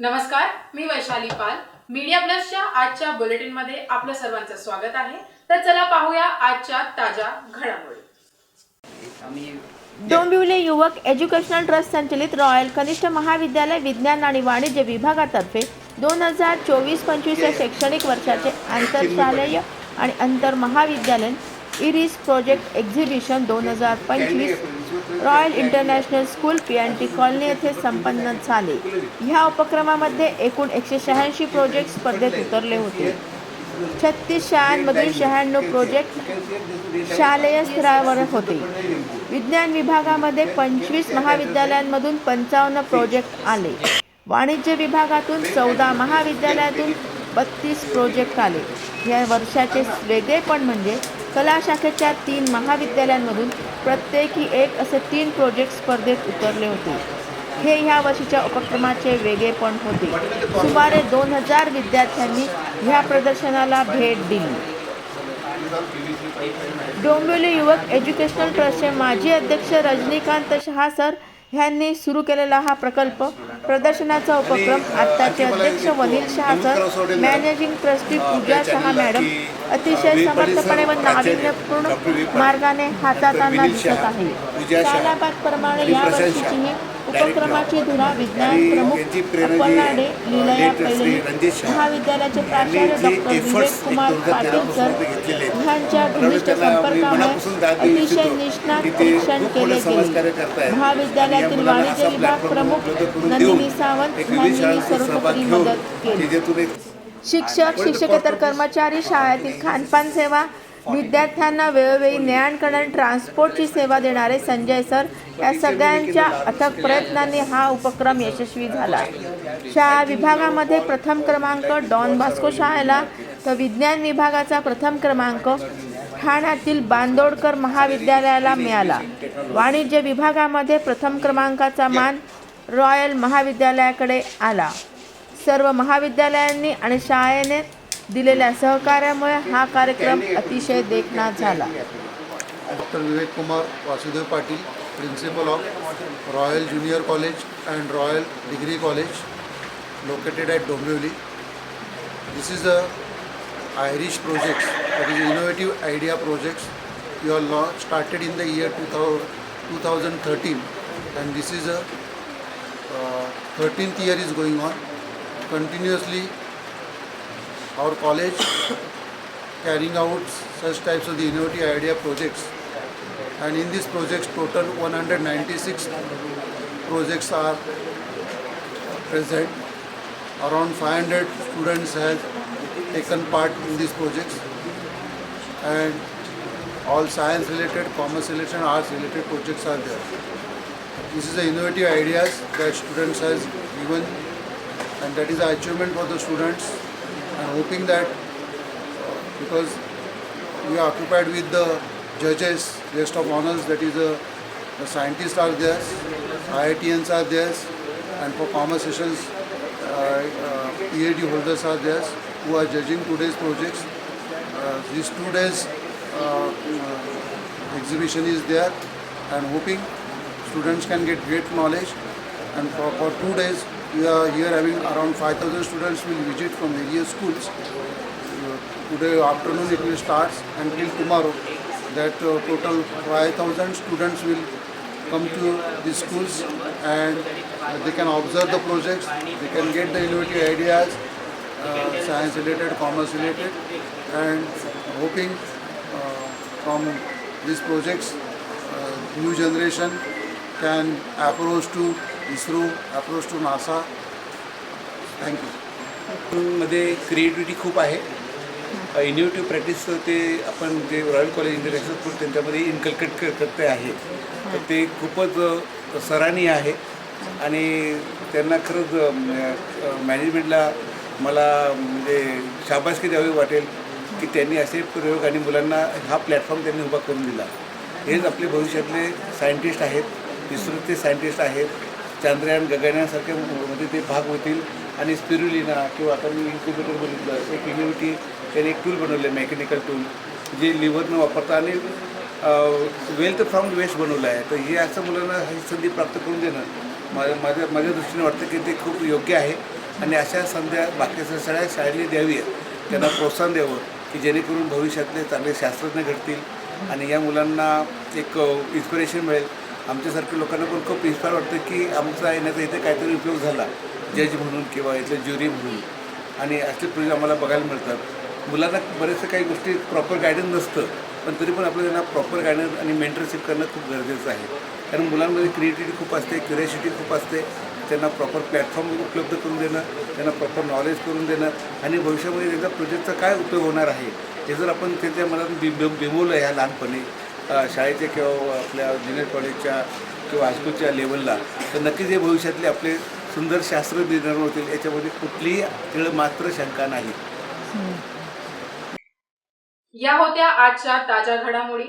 नमस्कार मी वैशाली पाल. मीडिया प्लसच्या आजच्या बुलेटिनमध्ये आपलं सर्वांचं स्वागत आहे. तर चला पाहूया आजच्या ताज्या घडामोडी. डोंबिवली युवक एज्युकेशनल ट्रस्ट संचलित रॉयल कनिष्ठ महाविद्यालय विज्ञान आणि वाणिज्य विभागातर्फे दोन हजार चोवीस पंचवीस या शैक्षणिक वर्षाचे आंतरशालेय आणि आंतर महाविद्यालयीन इरिस प्रोजेक्ट एक्झिबिशन दोन हजार पंचवीस royal international school P N T colony येथे संपन्न झाले. ह्या उपक्रमामध्ये एकूण एकशे शहाऐंशी प्रोजेक्ट स्पर्धेत उतरले होते. छत्तीस शाळांमधील शहाण्णव प्रोजेक्ट शालेय स्तरावर होते. विज्ञान विभागामध्ये पंचवीस महाविद्यालयांमधून पंचावन्न प्रोजेक्ट आले. वाणिज्य विभागातून चौदा महाविद्यालयातून बत्तीस प्रोजेक्ट आले. या वर्षाचे वेगळेपण म्हणजे कला शाखेच्या तीन महाविद्यालयांमधून प्रत्येकी एक असे तीन प्रोजेक्ट स्पर्धेत उतरले होते. हे ह्या वर्षीच्या उपक्रमाचे वेगळेपण होते. सुमारे दोन हजार विद्यार्थ्यांनी ह्या प्रदर्शनाला भेट दिली. डोंबिवली युवक एज्युकेशनल ट्रस्टचे माजी अध्यक्ष रजनीकांत शहा सर ह्यांनी सुरू केलेला हा प्रकल्प प्रदर्शनाचा उपक्रम आत्ताचे अध्यक्ष Vanil Shah sir managing trustee Pooja Shah madam अतिशय समर्थपणे व नाविन्यपूर्ण मार्गाने हाताळताना दिसत आहे. सालाबाद प्रमाणे या वर्षीचीही उपक्रमाची धुरा विज्ञान प्रमुख अपर्णाडे लीलया पैलू महाविद्यालयाचे प्राचार्य डॉक्टर विवेक कुमार पाटील सर ह्यांच्या घनिष्ठ संपर्कामुळे अतिशय निष्णात परीक्षण केले गेले. महाविद्यालयातील वाणिज्य विभाग प्रमुख नंदिनी सावंत ह्यांनी सर्वतोपरी मदत केली. शिक्षक शिक्षकेतर कर्मचारी शाळेतील खानपान सेवा विद्यार्थ्यांना वेळोवेळी करणारे ट्रान्सपोर्टची सेवा देणारे संजय सर या सगळ्यांच्या अथक प्रयत्नांनी हा उपक्रम यशस्वी झाला. शाळा विभागामध्ये प्रथम क्रमांक डॉन भास्को शाळेला तर विज्ञान विभागाचा प्रथम क्रमांक ठाण्यातील बांदोडकर महाविद्यालयाला मिळाला. वाणिज्य विभागामध्ये प्रथम क्रमांकाचा मान रॉयल महाविद्यालयाकडे आला. सर्व महाविद्यालयांनी आणि शाळेने दिलेल्या सहकार्यामुळे हा कार्यक्रम अतिशय देखना झाला. Doctor Vivek Kumar Vasudev Patil principal of royal junior college and royal degree college located at Dombivli. This is a Irish projects that is innovative idea projects you are law started in the year two thou two thousand thirteen and this is a thirteenth year is going on continuously our college carrying out such types of the innovative idea projects and in these projects total 196 projects are present around 500 students have taken part in these projects and all science related commerce related and arts related projects are there this is the innovative ideas that students has given and that is the achievement for the students and hoping that because we are occupied with the judges, guest of honors, that is the, the scientists are there, IITians are there, and for conversations, uh, uh, PhD holders are there who are judging today's projects. Uh, these two days uh, uh, exhibition is there and hoping students can get great knowledge and for, for two days we are here having around 5000 students will visit from various schools. Today afternoon it will start until tomorrow that uh, total 5000 students will come to these schools and uh, they can observe the projects they can get the innovative ideas uh, science related commerce related and hoping uh, from these projects uh, new generation can approach to ISRO approach to NASA thank you मध्ये creativity खूप आहे. Innovative practice ते आपण जे royal college international school त्यांच्यामध्ये inculcate करते आहे. तर ते खूपच अ, सराहनीय आहे. आणि त्यांना खरंच मॅनेजमेंटला मला म्हणजे शाबासकी द्यावी वाटेल की त्यांनी असे प्रयोग आणि मुलांना हा प्लॅटफॉर्म त्यांनी उभा करून दिला. हेच आपले भविष्यातले सायंटिस्ट आहेत. इस्रोचे सायंटिस्ट आहेत. चांद्रयान गगनयानसारख्या मध्ये ते भाग होतील. आणि स्पिरुलिना किंवा आता मी इन्क्युबेटर बघितलं एक इनोव्हेटिव्ह त्याने एक टूल बनवलं आहे मेकॅनिकल टूल जे लिव्हर न वापरता आणि वेल्थ फ्रॉम वेस्ट बनवलं आहे. तर हे असं मुलांना ही संधी प्राप्त करून देणं माझ्या माझ्या माझ्या दृष्टीने वाटतं की ते खूप योग्य आहे. आणि अशा संध्या बाकीच्या सगळ्या शाळेने द्यावी त्यांना प्रोत्साहन द्यावं की जेणेकरून भविष्यातले चांगले शास्त्रज्ञ घडतील. आणि या मुलांना एक इन्स्पिरेशन मिळेल. आमच्यासारख्या लोकांना पण खूप इन्स्पायर वाटतं की आमचा येण्याचा इथे काहीतरी उपयोग झाला. जज म्हणून किंवा इथले ज्युरी म्हणून. आणि असले प्रोजेक्ट आम्हाला बघायला मिळतात. मुलांना बरेचसे काही गोष्टी प्रॉपर गायडन्स नसतं. पण तरी पण आपल्याला त्यांना प्रॉपर गायडन्स आणि मेंटरशिप करणं खूप गरजेचं आहे. कारण मुलांमध्ये क्रिएटिव्हिटी खूप असते क्युरियासिटी खूप असते. त्यांना प्रॉपर प्लॅटफॉर्म उपलब्ध करून देणं त्यांना प्रॉपर नॉलेज करून देणं आणि भविष्यामध्ये त्यांचा प्रोजेक्टचा काय उपयोग होणार आहे हे जर आपण त्यांच्या मनात बि बिम- बिंबवलं ह्या लहानपणी शाळेचे शाळेच्या किंवा आपल्या ज्युनियर कॉलेजच्या किंवा हायस्कूलच्या लेवलला तर नक्कीच हे भविष्यातले आपले सुंदर शास्त्रज्ञ निर्माण होतील. याच्यामध्ये कुठलीही तिळ मात्र शंका नाही. या होत्या आजच्या ताज्या घडामोडी.